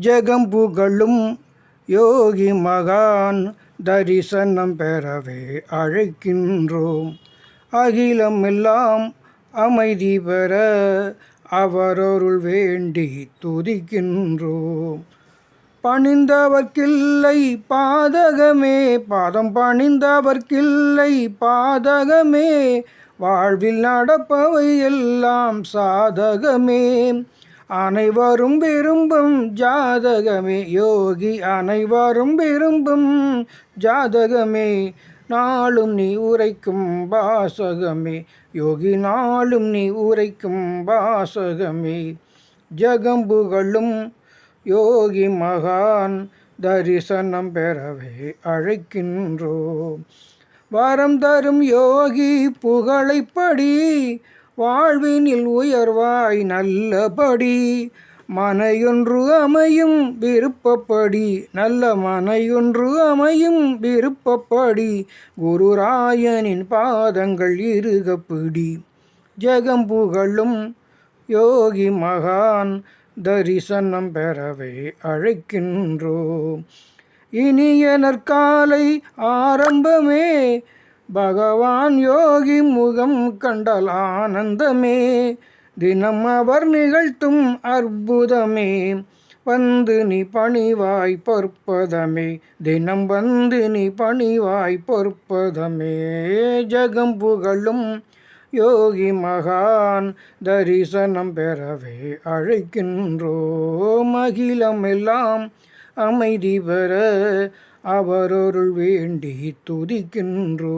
ஜெகம் புகழும் யோகி மகான் தரிசனம் பெறவே அழைக்கின்றோம். அகிலம் எல்லாம் அமைதி பெற அவரொருள் வேண்டி துதிக்கின்றோம். பணிந்தவர்க்கில்லை பாதகமே. பாதம் பணிந்தவர்க்கில்லை பாதகமே. வாழ்வில் நடப்பவை எல்லாம் சாதகமே. அனைவரும் விரும்பும் ஜாதகமே. யோகி அனைவரும் விரும்பும் ஜாதகமே. நாளும் நீ உரைக்கும் வாசகமே. யோகி நாளும் நீ உரைக்கும் வாசகமே. ஜகம்புகளும் யோகி மகான் தரிசனம் பெறவே அழைக்கின்றோம். வரம் தரும் யோகி புகழைப்படி வாழ்வினில் உயர்வாய் நல்லபடி மனையொன்று அமையும் விருப்பப்படி நல்ல மனையொன்று அமையும் விருப்பப்படி குருராயனின் பாதங்கள் இருகப்பிடி ஜெகம் புகழும் யோகி மகான் தரிசனம் பெறவே அழைக்கின்றோம். இனிய நற்காலை ஆரம்பமே பகவான் யோகி முகம் கண்டல் ஆனந்தமே. தினம் அவர் நிகழ்த்தும் அற்புதமே. வந்து நீ பணிவாய் பொற்பதமே. தினம் வந்து நீ பணிவாய் பொற்பதமே. ஜெகம் புகழும் யோகி மகான் தரிசனம் பெறவே அழைக்கின்றோ மகிழமெல்லாம் அமைதி பெற அவரொருள் வேண்டி துதிக்கின்றோ